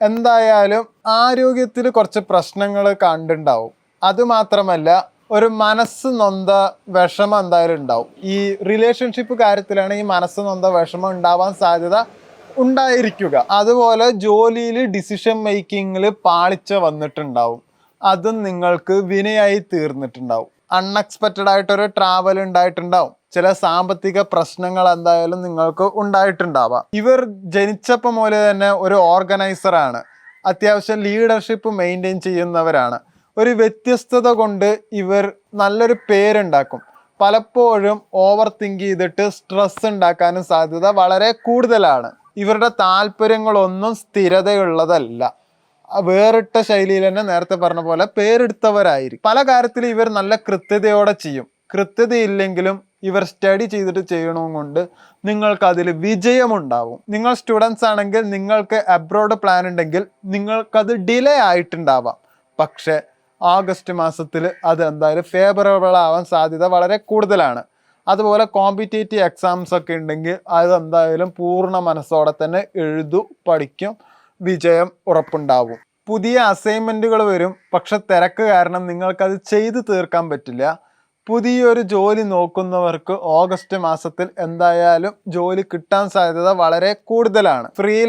എന്തായാലും ആരോഗ്യത്തിൽ കുറച്ച് പ്രശ്നങ്ങൾ കണ്ടുണ്ടാവും. അതുമാത്രമല്ല ഒരു മനസ്സ് നൊന്ത വിഷമം എന്തായാലും ഉണ്ടാവും. ഈ റിലേഷൻഷിപ്പ് കാര്യത്തിലാണ് ഈ മനസ്സ് നൊന്ത വിഷമം ഉണ്ടാവാൻ സാധ്യത ഉണ്ടായിരിക്കുക. അതുപോലെ ജോലിയിൽ ഡിസിഷൻ മേക്കിങ്ങിൽ പാളിച്ച വന്നിട്ടുണ്ടാവും. അതും നിങ്ങൾക്ക് വിനയായി തീർന്നിട്ടുണ്ടാവും. അൺഎക്സ്പെക്റ്റഡ് ആയിട്ടൊരു ട്രാവൽ ഉണ്ടായിട്ടുണ്ടാവും. ചില സാമ്പത്തിക പ്രശ്നങ്ങൾ എന്തായാലും നിങ്ങൾക്ക് ഉണ്ടായിട്ടുണ്ടാവാം. ഇവർ ജനിച്ചപ്പം മുതലേ തന്നെ ഒരു ഓർഗനൈസറാണ് അത്യാവശ്യം ലീഡർഷിപ്പ് മെയിന്റെയിൻ ചെയ്യുന്നവരാണ്. ഒരു വ്യത്യസ്തത കൊണ്ട് ഇവർ നല്ലൊരു പേരുണ്ടാക്കും. പലപ്പോഴും ഓവർ തിങ്ക് ചെയ്തിട്ട് സ്ട്രെസ് ഉണ്ടാക്കാനും സാധ്യത വളരെ കൂടുതലാണ്. ഇവരുടെ താല്പര്യങ്ങളൊന്നും സ്ഥിരതയുള്ളതല്ല. വേറിട്ട ശൈലിയിൽ തന്നെ നേരത്തെ പറഞ്ഞ പോലെ പേരെടുത്തവരായിരിക്കും. പല കാര്യത്തിലും ഇവർ നല്ല കൃത്യതയോടെ ചെയ്യും. കൃത്യതയില്ലെങ്കിലും ഇവർ സ്റ്റഡി ചെയ്തിട്ട് ചെയ്യണവും കൊണ്ട് നിങ്ങൾക്ക് അതിൽ വിജയമുണ്ടാവും. നിങ്ങൾ സ്റ്റുഡൻസ് ആണെങ്കിൽ നിങ്ങൾക്ക് അബ്രോഡ് പ്ലാൻ ഉണ്ടെങ്കിൽ നിങ്ങൾക്കത് ഡിലേ ആയിട്ടുണ്ടാവാം. പക്ഷേ ഓഗസ്റ്റ് മാസത്തിൽ അത് എന്തായാലും ഫേവറബിൾ ആവാൻ സാധ്യത വളരെ കൂടുതലാണ്. അതുപോലെ കോമ്പറ്റേറ്റീവ് എക്സാംസ് ഒക്കെ ഉണ്ടെങ്കിൽ അത് എന്തായാലും പൂർണ മനസ്സോടെ തന്നെ എഴുതു പഠിക്കും. വിജയം ഉറപ്പുണ്ടാവും. പുതിയ അസൈൻമെന്റുകൾ വരും. പക്ഷെ തിരക്ക് കാരണം നിങ്ങൾക്കത് ചെയ്തു തീർക്കാൻ പറ്റില്ല. പുതിയൊരു ജോലി നോക്കുന്നവർക്ക് ഓഗസ്റ്റ് മാസത്തിൽ എന്തായാലും ജോലി കിട്ടാൻ സാധ്യത വളരെ കൂടുതലാണ്. ഫ്രീ